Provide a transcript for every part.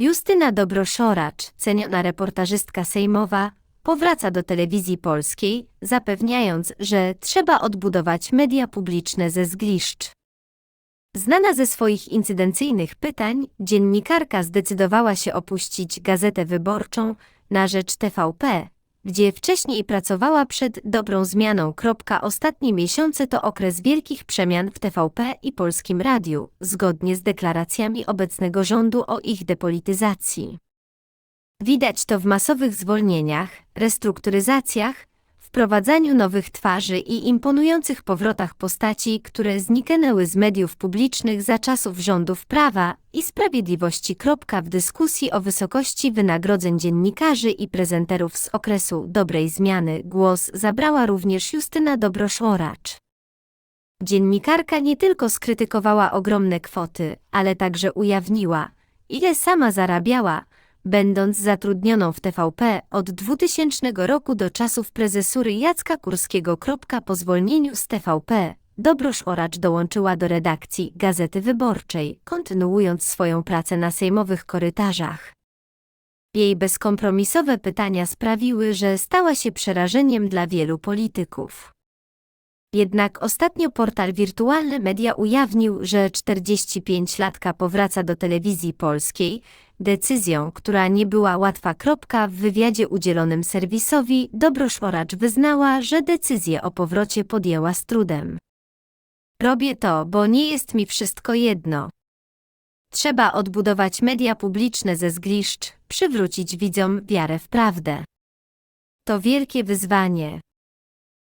Justyna Dobroszoracz, ceniona reportażystka sejmowa, powraca do telewizji polskiej, zapewniając, że trzeba odbudować media publiczne ze zgliszcz. Znana ze swoich incydencyjnych pytań, dziennikarka zdecydowała się opuścić Gazetę Wyborczą na rzecz TVP, gdzie wcześniej pracowała przed dobrą zmianą. Ostatnie miesiące to okres wielkich przemian w TVP i Polskim Radiu, zgodnie z deklaracjami obecnego rządu o ich depolityzacji. Widać to w masowych zwolnieniach, restrukturyzacjach, wprowadzaniu nowych twarzy i imponujących powrotach postaci, które zniknęły z mediów publicznych za czasów rządów prawa i sprawiedliwości. W dyskusji o wysokości wynagrodzeń dziennikarzy i prezenterów z okresu dobrej zmiany głos zabrała również Justyna Dobroszoracz. Dziennikarka nie tylko skrytykowała ogromne kwoty, ale także ujawniła, ile sama zarabiała, będąc zatrudnioną w TVP od 2000 roku do czasów prezesury Jacka Kurskiego. Po zwolnieniu z TVP Dobrosz Oracz dołączyła do redakcji Gazety Wyborczej, kontynuując swoją pracę na sejmowych korytarzach. Jej bezkompromisowe pytania sprawiły, że stała się przerażeniem dla wielu polityków. Jednak ostatnio portal Wirtualne Media ujawnił, że 45-latka powraca do telewizji polskiej, decyzją, która nie była łatwa. W wywiadzie udzielonym serwisowi Dobrosz Oracz wyznała, że decyzję o powrocie podjęła z trudem. Robię to, bo nie jest mi wszystko jedno. Trzeba odbudować media publiczne ze zgliszcz, przywrócić widzom wiarę w prawdę. To wielkie wyzwanie.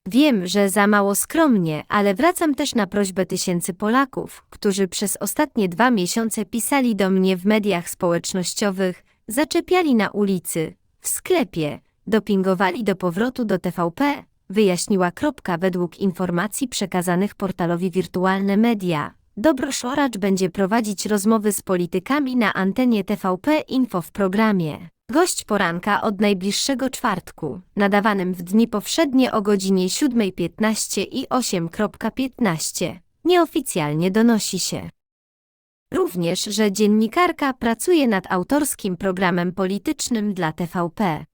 Wiem, że za mało skromnie, ale wracam też na prośbę tysięcy Polaków, którzy przez ostatnie dwa miesiące pisali do mnie w mediach społecznościowych, zaczepiali na ulicy, w sklepie, dopingowali do powrotu do TVP, wyjaśniła. Kropka, według informacji przekazanych portalowi Wirtualne Media. Dobrosz Oracz będzie prowadzić rozmowy z politykami na antenie TVP Info w programie. Gość poranka od najbliższego czwartku, nadawanym w dni powszednie o godzinie 7.15 i 8.15. Nieoficjalnie donosi się. Również, że dziennikarka pracuje nad autorskim programem politycznym dla TVP.